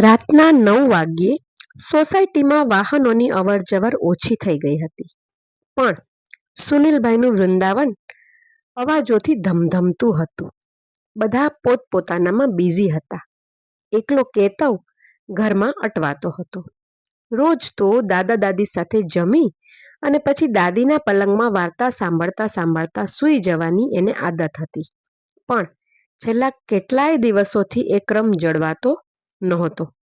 રાતના નવ વાગ્યે સોસાયટીમાં વાહનોની અવરજવર ઓછી થઈ ગઈ હતી. પણ સુનિલભાઈનું વૃંદાવન અવાજોથી ધમધમતું હતું. બધા પોતપોતાનામાં બિઝી હતા. એકલો કેતવ ઘરમાં અટવાતો હતો. રોજ તો દાદા દાદી સાથે જમી અને પછી દાદીના પલંગમાં વાર્તા સાંભળતા સાંભળતા સૂઈ જવાની એને આદત હતી. પણ છેલ્લા કેટલાય દિવસોથી એ ક્રમ જળવાતો નહોતો.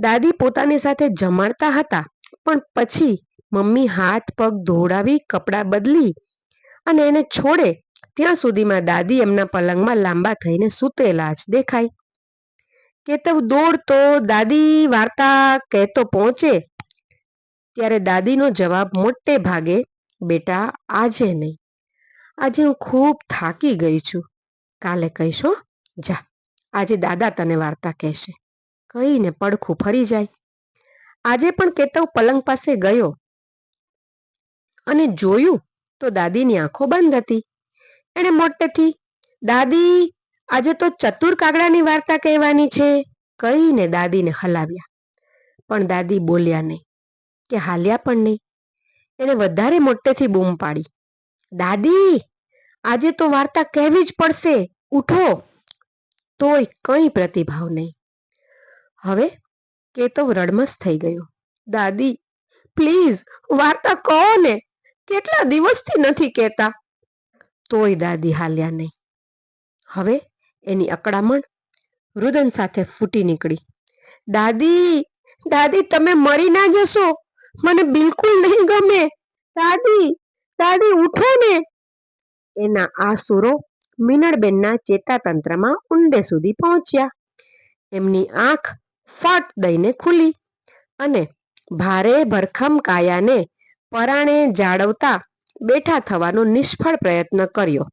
દાદી પોતાની સાથે જમાડતા હતા, પણ પછી મમ્મી હાથ, પગ ધોળાવી કપડાં બદલી અને એને છોડે ત્યાં સુધીમાં દાદી એમના પલંગમાં લાંબા થઈને સૂતેલા જ દેખાય. કેતવ દોડતો દાદી વાર્તા કહેતો પહોંચે, ત્યારે દાદીનો જવાબ મોટે ભાગે, બેટા, આજે નહીં. આજે હું ખૂબ થાકી ગઈ છું. કાલે કહીશ જા. આજે દાદા તને વાર્તા કહેશે. કહીને પડખું ફરી જાય. આજે પણ કેતવ પલંગ પાસે ગયો અને જોયું તો દાદીની આંખો બંધ હતી. એણે મોટેથી, દાદી, આજે તો ચતુર કાગડાની વાર્તા કહેવાની છે, કહીને દાદીને હલાવ્યા. પણ દાદી બોલ્યા નહીં, કે હાલ્યા પણ નહીં. એણે વધારે મોટેથી બૂમ પાડી, દાદી, આજે તો વાર્તા કહેવી જ પડશે, ઉઠો. તોય કંઈ પ્રતિભાવ નહીં. હવે કેતવ રડમસ થઈ ગયો. દાદી, પ્લીઝ, વાર્તા કહો ને. કેટલા દિવસથી નથી કહેતા? તોય દાદી હાલ્યા નહીં. હવે એની અકળામણ રુદન સાથે ફૂટી નીકળી. દાદી દાદી, તમે મરી ના જશો. મને બિલકુલ નહીં ગમે. દાદી દાદી, ઉઠો ને. એના આ સુરો મીનળબેનના ચેતાતંત્રમાં ઊંડે સુધી પહોંચ્યા. એમની આંખ ફટ દઈને ખુલી અને ભારે ભરખમ કાયાને પરાણે જાળવતા બેઠા થવાનો નિષ્ફળ પ્રયત્ન કર્યો.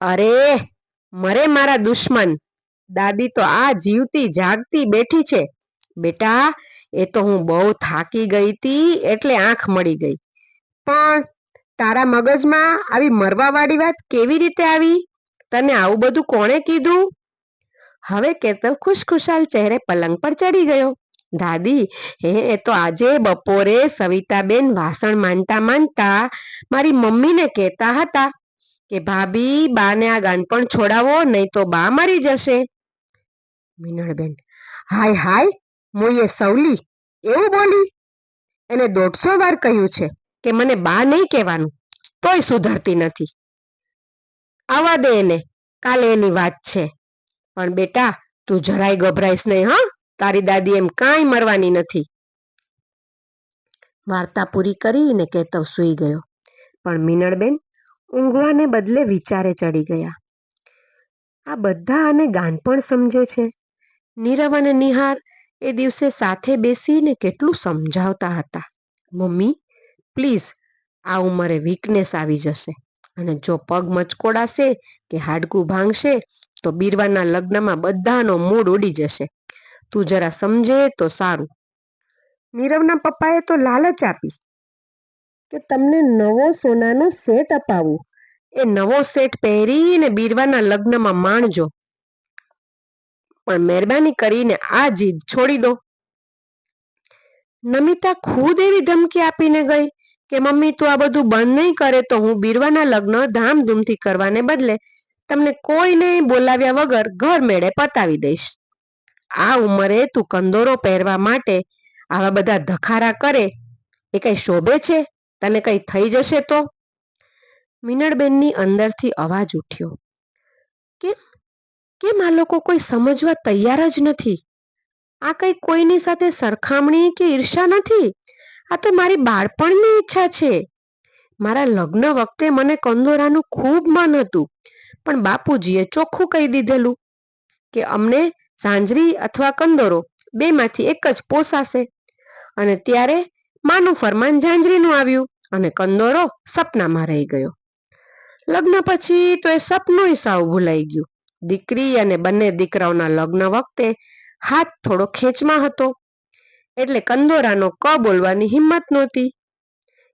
અરે, મરે મારા દુશ્મન. દાદી તો આ જીવતી જાગતી બેઠી છે. બેટા, એ તો હું બહુ થાકી ગઈ હતી એટલે આંખ મળી ગઈ. પણ તારા મગજમાં આવી મરવાવાળી વાત કેવી રીતે આવી? તને આવું બધું કોણે કીધું? હવે કેતવ ખુશખુશાલ ચહેરે પલંગ પર ચડી ગયો. દાદી, હે, એ તો આજે બપોરે સવિતાબેન વાસણ માંડતા માંડતા મારી મમ્મીને કહેતા હતા કે, ભાભી, બાને આ ગાનપણ છોડાવો, નહીં તો બા મરી જશે મીનળબેન, હાય હાય મોયે સવલી, એવું બોલી? એને દોઢસો વાર કહ્યું છે કે, મને બા નહીં કહેવાનું, તોય સુધરતી નથી આવા દે એને, કાલે એની વાત છે. પણ બેટા, તું જરાય ગભરાઈશ નહીં, હા? તારી દાદી એમ કાંઈ મરવાની નથી. વાર્તા પૂરી કરીને કેતવ સૂઈ ગયો. પણ મીનળબેન ઊંઘવાને બદલે વિચારે ચડી ગયા. આ બધા આને ગાનપણ સમજે છે. નીરવ અને નિહાર એ દિવસે સાથે બેસીને કેટલું સમજાવતા હતા. મમ્મી, પ્લીઝ, આ ઉંમરે વીકનેસ આવી જશે. અને જો પગ મચકોડાશે કે હાડકું ભાંગશે તો બીરવાના લગ્નમાં બધાનો મૂડ ઉડી જશે. તું જરા સમજે તો સારું. નીરવના પપ્પાએ તો લાલચ આપી કે તમને નવો સોનાનો સેટ અપાવું. એ નવો સેટ પહેરીને બીરવાના લગ્નમાં માણજો. પણ મહેરબાની કરીને આ જીદ છોડી દો. નમિતા ખુદ એવી ધમકી આપીને ગઈ. કે મમ્મી, તું આ બધું બંધ નહીં કરે તો હું બીરવાના લગ્ન ધામધૂમથી કરવાને બદલે તમને કોઈને બોલાવ્યા વગર ઘર મેળે પતાવી દઈશ. આ ઉંમરે તું કંદોરો પહેરવા માટે આવા બધા ધખારા કરે, એ કઈ શોભે છે? તને કઈ થઈ જશે તો? મીનળબેનની અંદરથી અવાજ ઉઠ્યો. કેમ? કેમ આ લોકો કોઈ સમજવા તૈયાર જ નથી? આ કઈ કોઈની સાથે સરખામણી કે ઈર્ષા નથી? આ તો મારી બાળપણની ઈચ્છા છે. મારા લગ્ન વખતે મને કંદોરાનું ખૂબ મન હતું, પણ બાપુજીએ ચોખ્ખું કહી દીધેલું કે અમને સાંજરી અથવા કંદોરો બેમાંથી એક જ પોસાશે. અને ત્યારે માનું ફરમાન ઝાંઝરીનું આવ્યું અને કંદોરો સપનામાં રહી ગયો. લગ્ન પછી તો એ સપનું સાવ ભૂલાઈ ગયું. દીકરી અને બંને દીકરાઓના લગ્ન વખતે હાથ થોડો ખેંચમાં હતો. એટલે કંદોરાનો ક બોલવાની હિંમત નહોતી.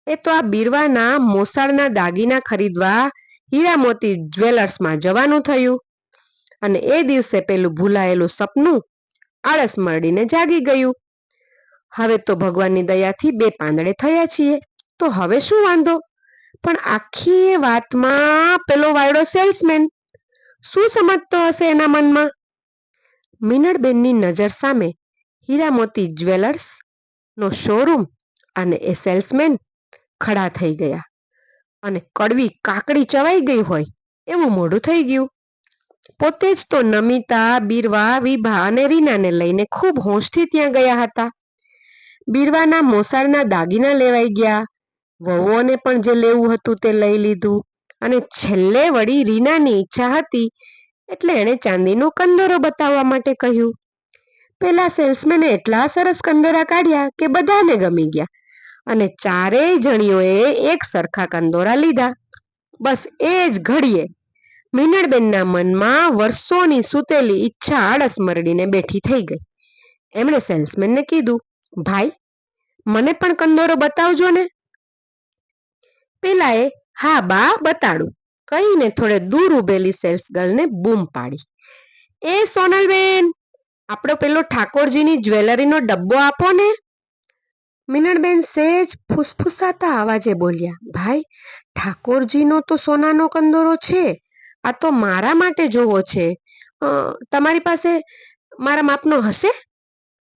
એ તો આ બીરવાના મોસાળના દાગીના ખરીદવા હીરા મોતી જ્વેલર્સમાં જવાનું થયું. અને એ દિવસે પેલું ભૂલાયેલું સપનું આળસ મળીને જાગી ગયું. હવે તો ભગવાનની દયાથી બે પાંદડે થયા છીએ. તો હવે શું વાંધો? પણ આખી વાતમાં પેલો વાયડો સેલ્સમેન. શું સમજતો હશે એના મનમાં? મિનળબેનની નજર સામે હીરામોતી જ્વેલર્સ નો શોરૂમ અને એ સેલ્સમેન ખડા થઈ ગયા. અને કડવી કાકડી ચવાઈ ગઈ હોય એવું મોઢું થઈ ગયું. પોતે જ તો નમિતા, બીરવા, વિભા અને રીનાને લઈને ખૂબ હોંશથી ત્યાં ગયા હતા. બીરવાના મોસાળના દાગીના લેવાઈ ગયા. વહુઓને પણ જે લેવું હતું તે લઈ લીધું. અને છેલ્લે વળી રીનાની ઈચ્છા હતી એટલે એણે ચાંદીનો કંદોરો બતાવવા માટે કહ્યું પેલા સેલ્સમેને એટલા સરસ કંદોરા કાઢ્યા કે બધાને ગમી ગયા. અને ચારેય જણીઓએ એક સરખા કંદોરા લીધા. બસ એ જ ઘડીએ મીનળબેનના મનમાં વર્ષોની સૂતેલી ઈચ્છા આળસ મરડીને બેઠી થઈ ગઈ. એમણે સેલ્સમેનને કીધું, ભાઈ, મને પણ કંદોરો બતાવજો ને. પેલાએ, હા બા, બતાડું. કહીને થોડે દૂર ઉભેલી સેલ્સ ગર્લને બૂમ પાડી. એ સોનલબેન આપણો પેલો ઠાકોરજીની જ્વેલરીનો ડબ્બો આપો ને. મિનળબેન સેજ ફૂસફૂસાતા અવાજે બોલ્યા, ભાઈ, ઠાકોરજીનો તો સોનાનો કંદોરો છે. આ તો મારા માટે જોવો છે. તમારી પાસે મારા માપનો હશે?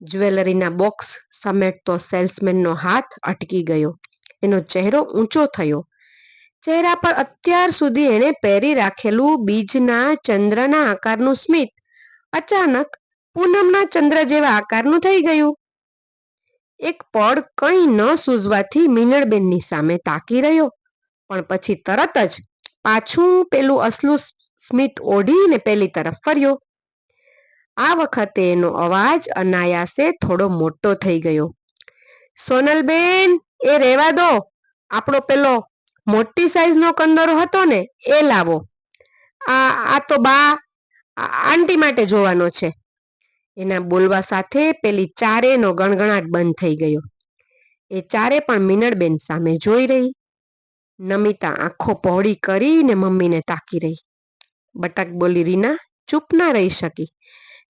જ્વેલરીના બોક્સ સમેટતો સેલ્સમેનનો હાથ અટકી ગયો. એનો ચહેરો ઊંચો થયો. ચહેરા પર અત્યાર સુધી એણે પહેરી રાખેલું બીજના ચંદ્રના આકારનું સ્મિત અચાનક પૂનમના ચંદ્ર જેવા આકારનું થઈ ગયું. એક પળ કંઈ ન સૂઝવાથી મીનળબેનની સામે તાકી રહ્યો, પણ પછી તરત જ પાછું પેલું અસલું સ્મિત ઓઢીને પેલી તરફ ફર્યો. આ વખતે એનો અવાજ અનાયાસે થોડો મોટો થઈ ગયો. સોનલબેન, એ રેવા દો. આપણો પેલો મોટી સાઈઝનો કંદોરો હતો ને, એ લાવો. આ આ તો બા આંટી માટે જોવાનો છે. એના બોલવા સાથે પેલી ચારેનો ગણગણાટ બંધ થઈ ગયો. એ ચારે પણ મીનળબેન સામે જોઈ રહી. નમિતા આંખો પહોળી કરીને મમ્મીને તાકી રહી. બટક બોલી, રીના, ચૂપ ના રહી શકી.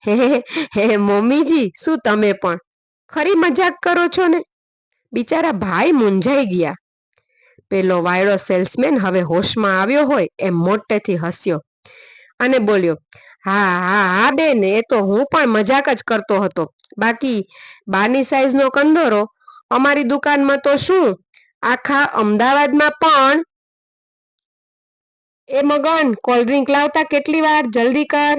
હે હે, મમ્મીજી, શું તમે પણ? ખરી મજાક કરો છો ને? બિચારા ભાઈ મૂંઝાઈ ગયા. પેલો વાયડો સેલ્સમેન હવે હોશમાં આવ્યો હોય એમ મોટેથી હસ્યો અને બોલ્યો હા હા હા, બેન, એ તો હું પણ મજાક જ કરતો હતો. બાકી બાની સાઈઝનો કંદોરો અમારી દુકાનમાં તો શું? આખા અમદાવાદમાં પણ એ મગન કોલ્ડ્રિંક લાવતા કેટલી વાર? જલ્દી કર.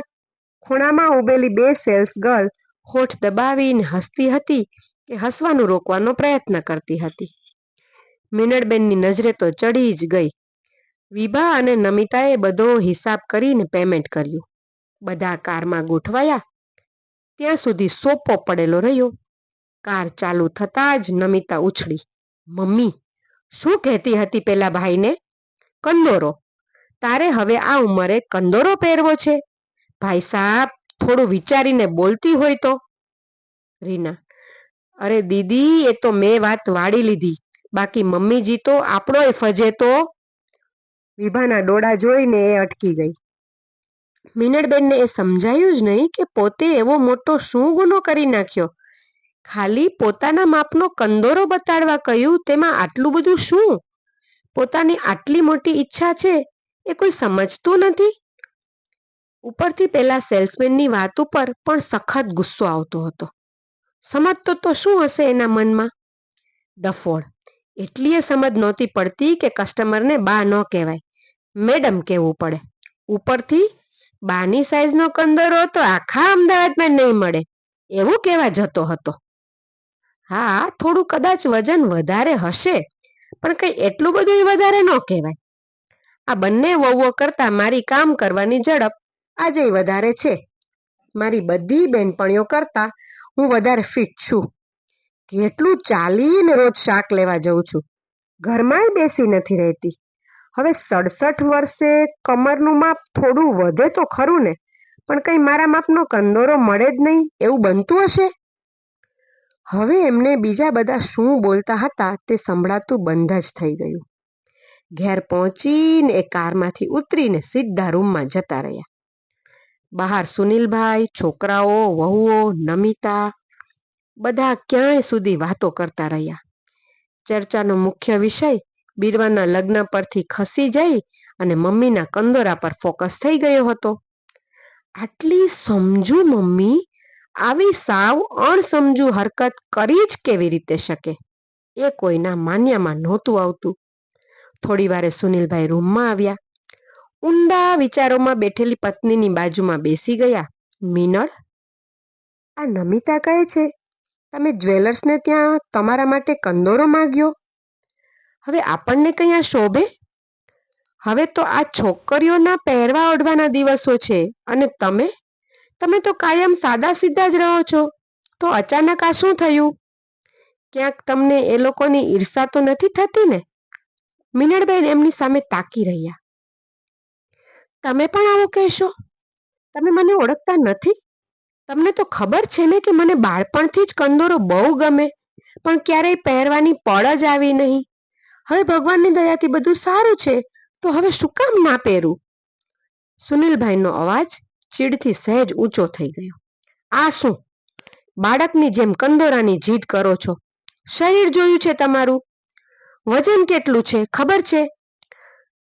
ખૂણામાં ઉભેલી બે સેલ્સ ગર્લ હોઠ દબાવીને હસતી હતી કે હસવાનું રોકવાનો પ્રયત્ન કરતી હતી. મીનળબેનની નજરે તો ચડી જ ગઈ. વિભા અને નમિતાએ બધો હિસાબ કરીને પેમેન્ટ કર્યું. બધા કારમાં ગોઠવાયા. ત્યાં સુધી સોપો પડેલો રહ્યો. કાર ચાલુ થતાં જ નમિતા ઉછળી. મમ્મી, શું કહેતી હતી પેલા ભાઈને? કંદોરો. તારે હવે આ ઉંમરે કંદોરો પહેરવો છે. ભાઈ સાહેબ થોડું વિચારીને બોલતી હોય તો. રીના, અરે દીદી, એ તો મેં વાત વાળી લીધી. બાકી મમ્મીજી તો આપણોય ફજે તો. વિભાના ડોળા જોઈને એ અટકી ગઈ. મીનળબેનને એ સમજાયું જ નહીં કે પોતે એવો મોટો શું ગુનો કરી નાખ્યો. ખાલી પોતાના માપનો કંદોરો બતાડવા કહ્યું, તેમાં આટલું બધું શું? પોતાની આટલી મોટી ઈચ્છા છે, એ કોઈ સમજતું નથી? ઉપરથી પેલા સેલ્સમેનની વાત ઉપર પણ સખત ગુસ્સો આવતો હતો. સમજતો તો શું હશે એના મનમાં? ડફોળ. એટલી સમજ નહોતી પડતી કે કસ્ટમરને બા ન કહેવાય. મેડમ કહેવું પડે. ઉપરથી બાની સાઈઝનો કંદરો તો આખા અમદાવાદમાં નહીં મળે. એવું કહેવા જતો હતો. હા થોડું કદાચ વજન વધારે હશે. પણ કંઈ એટલું બધું વધારે ન કહેવાય. આ બંને વહુઓ કરતાં મારી કામ કરવાની ઝડપ આજે વધારે છે. મારી બધી બેનપણીઓ કરતાં હું વધારે ફિટ છું. કેટલું ચાલીને રોજ શાક લેવા જઉં છું. ઘરમાંય બેસી નથી રહેતી. હવે સડસઠ વર્ષે કમરનું માપ થોડું વધે તો ખરું ને, પણ કંઈ મારા માપનો કંદોરો મળે જ નહીં, એવું બનતું હશે? હવે એમને બીજા બધા શું બોલતા હતા તે સંભળાતું બંધ જ થઈ ગયું. ઘેર પહોંચીને એ કારમાંથી ઉતરીને સીધા રૂમમાં જતા રહ્યા. બહાર સુનિલભાઈ, છોકરાઓ, વહુઓ, નમિતા, બધા ક્યાંય સુધી વાતો કરતા રહ્યા. ચર્ચાનો મુખ્ય વિષય બીરવાના લગ્ન પરથી ખસી જઈ અને મમ્મીના કંદોરા પર ફોકસ થઈ ગયો હતો. આટલી સમજુ મમ્મી, આવી સાવ અણસમજુ હરકત કરી જ કેવી રીતે શકે? એ કોઈના માન્યામાં નહોતું આવતું. થોડી વારે સુનિલભાઈ રૂમમાં આવ્યા. ઊંડા વિચારોમાં બેઠેલી પત્નીની બાજુમાં બેસી ગયા. મીનળ આ નમિતા કહે છે, તમે જ્વેલર્સને ત્યાં તમારા માટે કંદોરો માંગ્યો. હવે આપણને કયા શોભે? હવે તો આ છોકરીઓના પહેરવા ઓઢવાના દિવસો છે, અને તમે? તમે તો કાયમ સાદા સીધા જ રહો છો, તો અચાનક આ શું થયું? ક્યાંક તમને એ લોકોની ઈર્ષા તો નથી થતી ને? મિનળબેન એમની સામે તાકી રહ્યા. તમે પણ આવું કહેશો? તમે મને ઓળખતા નથી? તમને તો ખબર છે ને કે મને બાળપણથી જ કંદોરો બહુ ગમે, પણ ક્યારેય પહેરવાની પળ જ આવી નહીં. હવે ભગવાનની દયાથી બધું સારું છે. તો હવે શું કામ ના પહેરું? સુનિલભાઈનો અવાજ ચીડથી સહેજ ઊંચો થઈ ગયો. આ શું? બાળકની જેમ કંદોરાની જીદ કરો છો. શરીર જોયું છે તમારું? વજન કેટલું છે? ખબર છે?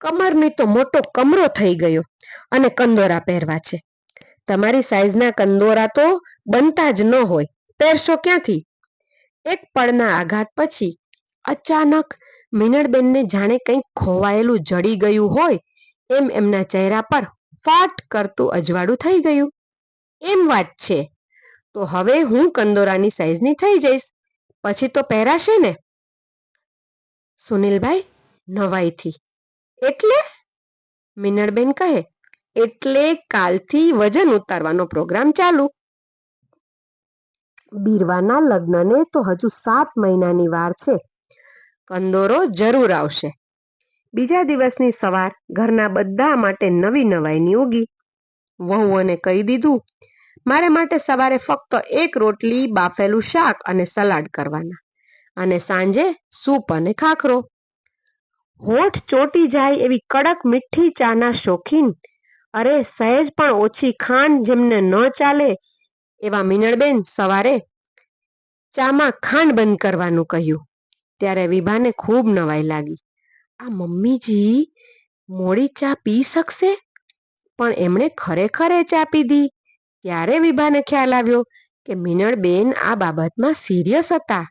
કમરની તો મોટો કમરો થઈ ગયો અને કંદોરા પહેરવા છે. તમારી સાઈઝના કંદોરા તો બનતા જ ન હોય. પહેરશો ક્યાંથી? એક પળના આઘાત પછી અચાનક મિનળબેનને જાણે કંઈક ખોવાયેલું જડી ગયું હોય, એમ એમના ચહેરા પર ફાટ કરતું અજવાળું થઈ ગયું. એમ વાત છે. તો હવે હું કંદોરાની સાઈઝની થઈ જઈશ. પછી તો પહેરાશે ને? સુનિલભાઈ નવાઈથી. એટલે? મિનળબેન કહે, એટલે કાલથી વજન ઉતારવાનો પ્રોગ્રામ ચાલુ. બીરવાના લગ્નને તો હજુ સાત મહિનાની વાર છે. કંદોરો જરૂર આવશે. બીજા દિવસની સવાર ઘરના બધા માટે નવી નવાઈની ઉગી. વહુઓને કહી દીધું, મારે માટે સવારે ફક્ત એક રોટલી, બાફેલું શાક અને સલાડ કરવાના. અને સાંજે સૂપ અને ખાખરો. હોઠ ચોટી જાય એવી કડક મીઠી ચાના શોખીન, અરે, સહેજ પણ ઓછી ખાંડ જેમને ન ચાલે, એવા મિનળબેન સવારે ચામાં ખાંડ બંધ કરવાનું કહ્યું. ત્યારે વિભાને ખૂબ નવાઈ લાગી. આ મમ્મીજી, મોડી ચા પી શકશે? પણ એમણે ખરેખર એ ચા પીધી. ત્યારે વિભાને ખ્યાલ આવ્યો કે મિનળબેન આ બાબતમાં સિરિયસ હતા.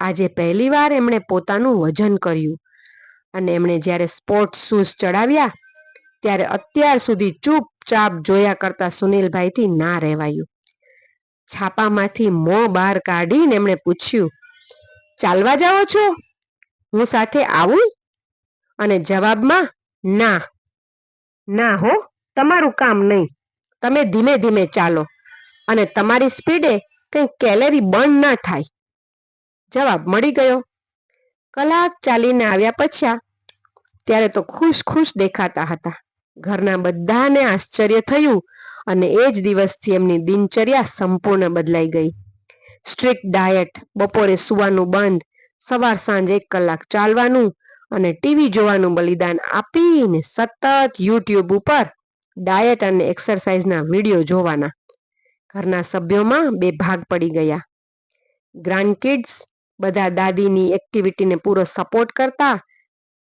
આજે પહેલીવાર એમણે પોતાનું વજન કર્યું. અને એમણે જ્યારે સ્પોર્ટ્સ શૂઝ ચડાવ્યા, ત્યારે અત્યાર સુધી ચૂપચાપ જોયા કરતા સુનિલભાઈથી ના રહેવાયું. છાપામાંથી મોં બહાર કાઢીને એમણે પૂછ્યું ચાલવા જાઓ છો? હું સાથે આવું? અને જવાબમાં ના. ના હો તમારું કામ નહીં. તમે ધીમે ધીમે ચાલો અને તમારી સ્પીડે કંઈ કેલેરી બર્ન ના થાય. જવાબ મળી ગયો. કલાક ચાલીને આવ્યા પછ્યા ત્યારે તો ખુશ ખુશ દેખાતા હતા. ઘરના બધાને આશ્ચર્ય થયું અને એ જ દિવસથી એમની દિનચર્યા સંપૂર્ણ બદલાઈ ગઈ. સ્ટ્રિક્ટ ડાયટ બપોરે સુવાનું બંધ, સવાર સાંજ એક કલાક ચાલવાનું અને ટીવી જોવાનું બલિદાન આપીને સતત યુટ્યુબ ઉપર ડાયટ અને એક્સરસાઇઝના વીડિયો જોવાના. ઘરના સભ્યોમાં બે ભાગ પડી ગયા. ગ્રાન્ડ કિડ્સ બધા દાદીની એક્ટિવિટીને પૂરો સપોર્ટ કરતા,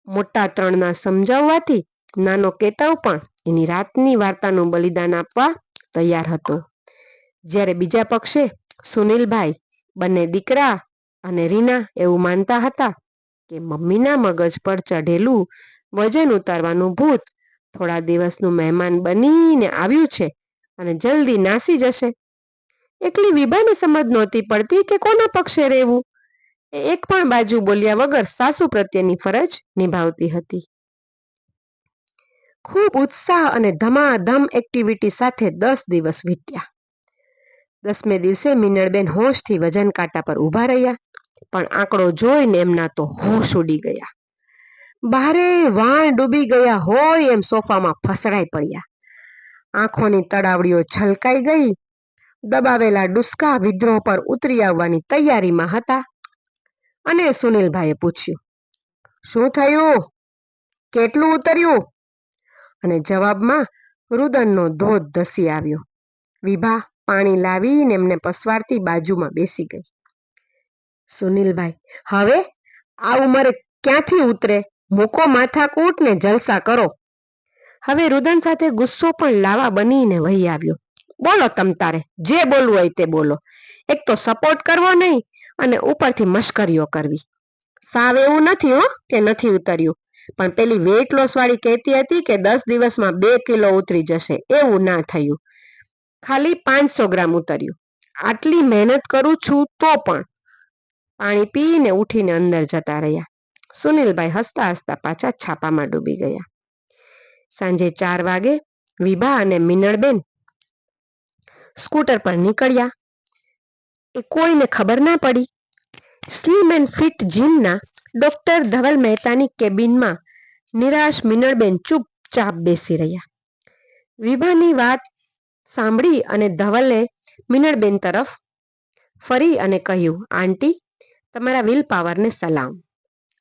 મોટા ત્રણના સમજાવવાથી નાનો કેતવ પણ એની રાતની વાર્તાનું બલિદાન આપવા તૈયાર હતો. જ્યારે બીજા પક્ષે સુનિલભાઈ, બંને દીકરા અને રીના એવું માનતા હતા કે મમ્મીના મગજ પર ચઢેલું વજન ઉતારવાનું ભૂત થોડા દિવસનું મહેમાન બનીને આવ્યું છે અને જલ્દી નાસી જશે. એકલી વિભાને સમજ નહોતી પડતી કે કોના પક્ષે રહેવું. એ એક પણ બાજુ બોલ્યા વગર સાસુ પ્રત્યેની ફરજ નિભાવતી હતી. ખૂબ ઉત્સાહ અને ધમાધમ એક્ટિવિટી સાથે દસ દિવસ વીત્યા. દસમે દિવસે મિનળબેન હોશથી વજન કાંટા પર ઊભા રહ્યા, પણ આંકડો જોઈને એમના તો હોશ ઉડી ગયા. બારે વાણ ડૂબી ગયા હોય એમ સોફામાં ફસડાઈ પડ્યા. આંખોની તડાવડીઓ છલકાઈ ગઈ. દબાવેલા ડુસ્કા વિદ્રોહ પર ઉતરી આવવાની તૈયારીમાં હતા. અને સુનિલભાઈએ પૂછ્યું, શું થયું? કેટલું ઉતર્યું? અને જવાબમાં રુદનનો ધોધ ધસી આવ્યો, વિભા પાણી લાવીને એમને પસવારતી બાજુમાં બેસી ગઈ. સુનિલભાઈ, હવે આ ઉંમરે ક્યાંથી ઉતરે? મૂકો માથાકૂટ ને જલસા કરો. હવે રુદન સાથે ગુસ્સો પણ લાવા બનીને વહી આવ્યો. બોલો તમ તારે, જે બોલવું હોય તે બોલો. એક તો સપોર્ટ કરવો નહીં અને ઉપરથી મશ્કરીઓ કરવી. સાવ એવું નથી હો કે નથી ઉતર્યું. પણ પેલી વેઇટ લોસ વાળી કહેતી હતી કે દસ દિવસમાં બે કિલો ઉતરી જશે. એવું ના થયું. ખાલી પાંચસો ગ્રામ ઉતર્યું. આટલી મહેનત કરું છું તો પણ. પાણી પીને ઉઠીને અંદર જતા રહ્યા. સુનિલભાઈ હસતા હસતા પાછા છાપામાં ડૂબી ગયા. સાંજે ચાર વાગે વિભા અને મિનળબેન સ્કૂટર પર નીકળ્યા. એ કોઈને ખબર ના પડી. સ્લીમ એન્ડ ફિટ જીમના ડોક્ટર ધવલ મહેતાની કેબિનમાં નિરાશ મિનળબેન ચૂપચાપ બેસી રહ્યા. વિભાની વાત સાંભળી અને ધવલે મિનળબેન તરફ ફરી અને કહ્યું, આંટી, તમારા વિલ પાવરને સલામ.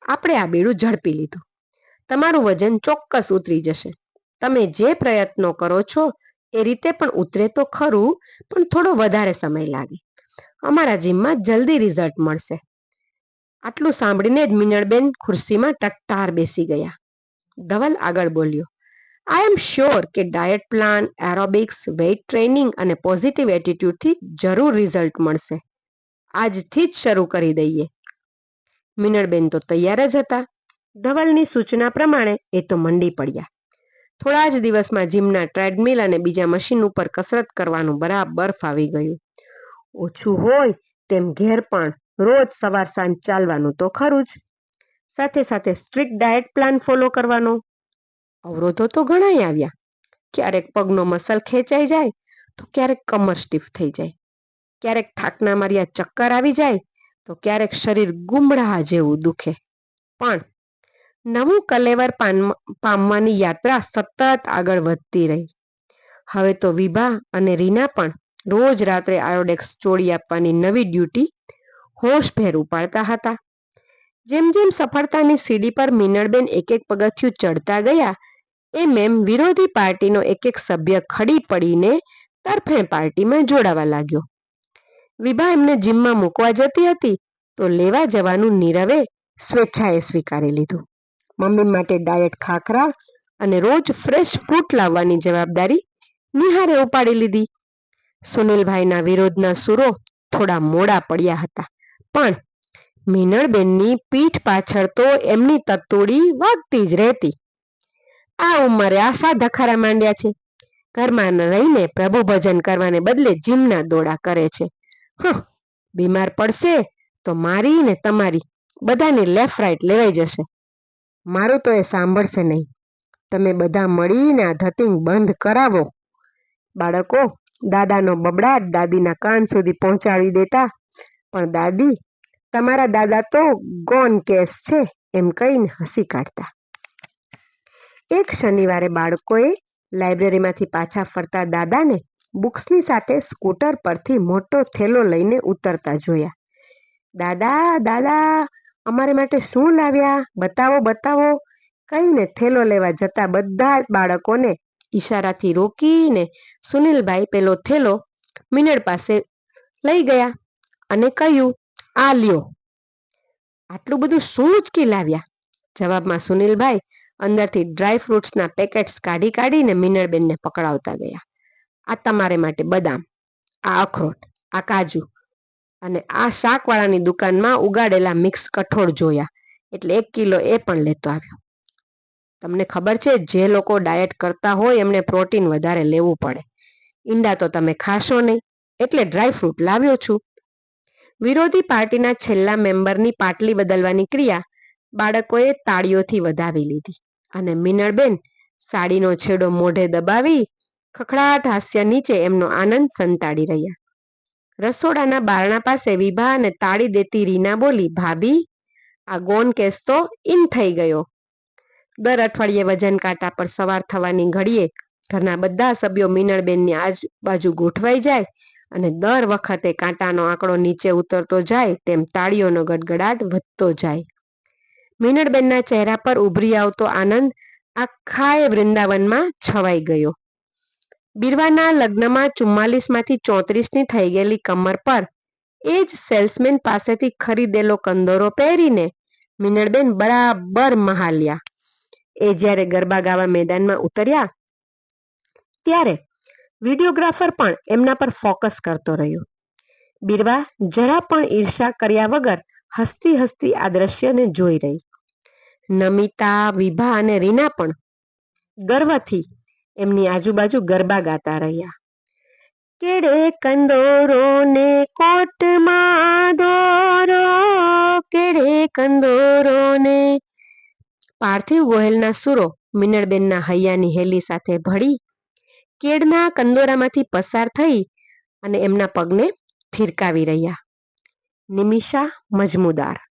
આપણે આ બેડું ઝડપી લીધું. તમારું વજન ચોક્કસ ઉતરી જશે. તમે જે પ્રયત્નો કરો છો, એ રીતે પણ ઉતરે તો ખરું, પણ થોડો વધારે સમય લાગે. અમારા જીમમાં જલ્દી રિઝલ્ટ મળશે. આટલું સાંભળીને જ મિનળબેન ખુરશીમાં ટટ્ટાર બેસી ગયા. ધવલ આગળ બોલ્યો આઈ એમ શ્યોર કે diet plan aerobics weight training અને પોઝિટિવ એટીટ્યુડથી જરૂર રિઝલ્ટ મળશે. આજથી જ શરૂ કરી દઈએ. મિનળબેન તો તૈયાર જ હતા. ધવલની સૂચના પ્રમાણે એ તો મંડી પડ્યા. થોડા જ દિવસમાં જીમના ટ્રેડમિલ અને બીજા મશીન ઉપર કસરત કરવાનું બરાબર ફાવી ગયું. ઓછું હોય તેમ ઘેર પણ રોજ સવાર સાંજ ચાલવાનું તો ખરું જ. સાથે સાથે સ્ટ્રિક્ટ ડાયટ પ્લાન ફોલો કરવાનો. અવરોધો તો ઘણાય આવ્યા. ક્યારેક પગનો મસલ ખેંચાઈ જાય, તો ક્યારેક કમર સ્ટીફ થઈ જાય. ક્યારેક થાકના માર્યા ચક્કર આવી જાય, તો ક્યારેક શરીર ગુમડા જેવું દુખે. પણ નવું કલેવર પામવાની યાત્રા સતત આગળ વધતી રહી. હવે તો વિભા અને રીના પણ રોજ રાત્રે આયોડેક્સ ચોળી આપવાની નવી ડ્યુટી હોશભેર ઉપાડતા હતા. જેમ જેમ સફળતાની સીડી પર મિનળબેન એક એક પગથિયું ચડતા ગયા એમ એમ વિરોધી પાર્ટીનો એક એક સભ્ય ખડી પડીને તરફેણ પાર્ટીમાં જોડાવા લાગ્યો. વિભા એમને જીમમાં મૂકવા જતી હતી તો લેવા જવાનું નીરવે સ્વેચ્છાએ સ્વીકારી લીધું. મમ્મી માટે ડાયટ ખાખરા અને રોજ ફ્રેશ ફ્રૂટ લાવવાની જવાબદારી નિહારે ઉપાડી લીધી. સુનિલભાઈના વિરોધના સુરો થોડા મોડા પડ્યા હતા. પણ મિનળબેનની પીઠ પાછળ તો એમની તત્તોડી વાગતી જ રહેતી. આ ઉંમરે આશા ધખારા માંડ્યા છે. ઘરમાં રહીને પ્રભુ ભજન કરવાને બદલે જીમના દોડા કરે છે. બીમાર પડશે તો મારી ને તમારી, બધાની લેફ્ટ રાઈટ લેવાઈ જશે. મારું તો એ સાંભળશે નહીં. તમે બધા મળીને આ ધતિંગ બંધ કરાવો. બાળકો, દાદાનો બબડાટ દાદીના કાન સુધી પહોંચાડી દેતા. પણ દાદી, તમારા દાદા તો ગોન કેસ છે, એમ કહીને હસી કાઢતા. એક શનિવારે બાળકોએ લાઇબ્રેરીમાંથી પાછા ફરતા દાદાને બુક્સની સાથે સ્કૂટર પરથી મોટો થેલો લઈને ઉતરતા જોયા. દાદા દાદા, અમારે માટે શું લાવ્યા? બતાવો બતાવો. કહીને થેલો લેવા જતા બધા બાળકોને ઈશારાથી રોકીને સુનિલભાઈ પેલો થેલો મિનળ પાસે લઈ ગયા અને કહ્યું, આ લ્યો. આટલું બધું શું ઉચકી લાવ્યા? જવાબમાં સુનિલભાઈ અંદરથી ડ્રાય ફ્રૂટ્સના પેકેટ્સ કાઢી કાઢીને મિનળબેનને પકડાવતા ગયા. આ તમારે માટે બદામ, આ અખરોટ, આ કાજુ અને આ શાકવાળાની દુકાનમાં ઉગાડેલા મિક્સ કઠોળ જોયા એટલે એક કિલો એ પણ લેતો આવ્યો. તમને ખબર છે, જે લોકો ડાયટ કરતા હોય એમને પ્રોટીન વધારે લેવું પડે. ઈંડા તો તમે ખાશો નહીં, એટલે ડ્રાય ફ્રૂટ લાવ્યો છું. વિરોધી પાર્ટીના છેલ્લા મેમ્બરની પાટલી બદલવાની ક્રિયા બાળકોએ તાળીઓથી વધાવી લીધી. અને મિનળબેન સાડીનો છેડો મોઢે દબાવી ખખડાટ હાસ્ય નીચે એમનો આનંદ સંતાડી રહ્યા. રસોડાના બારણા પાસે વિભા અને તાળી દેતી રીના બોલી, ભાભી, આ ગોન કેસ તો ઇન થઈ ગયો. દર અઠવાડિયે વજન કાંટા પર સવાર થવાની ઘડીએ ઘરના બધા સભ્યો મિનળબેનની આજુબાજુ ગોઠવાઈ જાય અને દર વખતે કાંટાનો આંકડો નીચે ઉતરતો જાય તેમ તાળીઓનો ગડગડાટ વધતો જાય. મિનળબેનના ચહેરા પર ઉભરી આવતો આનંદ આખાએ વૃંદાવનમાં છવાઈ ગયો. બીરવાના લગ્નમાં ચુમ્માલીસમાંથી ચોત્રીસની થઈ ગયેલી કમર પર એ જ સેલ્સમેન પાસેથી ખરીદેલો કંદોરો પહેરીને મિનળબેન બરાબર મહાલ્યા. એ જ્યારે ગરબા ગાવા મેદાનમાં ઉતર્યા, ત્યારે વિડીયોગ્રાફર પણ એમના પર ફોકસ કરતો રહ્યો. બીરવા જરા પણ ઈર્ષા કર્યા વગર હસતી હસતી આ દ્રશ્યને જોઈ રહી. નમિતા, વિભા અને રીના પણ ગર્વથી એમની આજુબાજુ ગરબા ગાતા રહ્યા. કેડે કંદોરો ને કોટમાં દોરો, કેડે કંદોરો ને પાર્થિવ ગોહેલના સુરો મિનળબેનના હૈયાની હેલી સાથે ભળી કેડના કંદોરામાંથી પસાર થઈ અને એમના પગને થિરકાવી રહ્યા. નિમિષા મજમુદાર.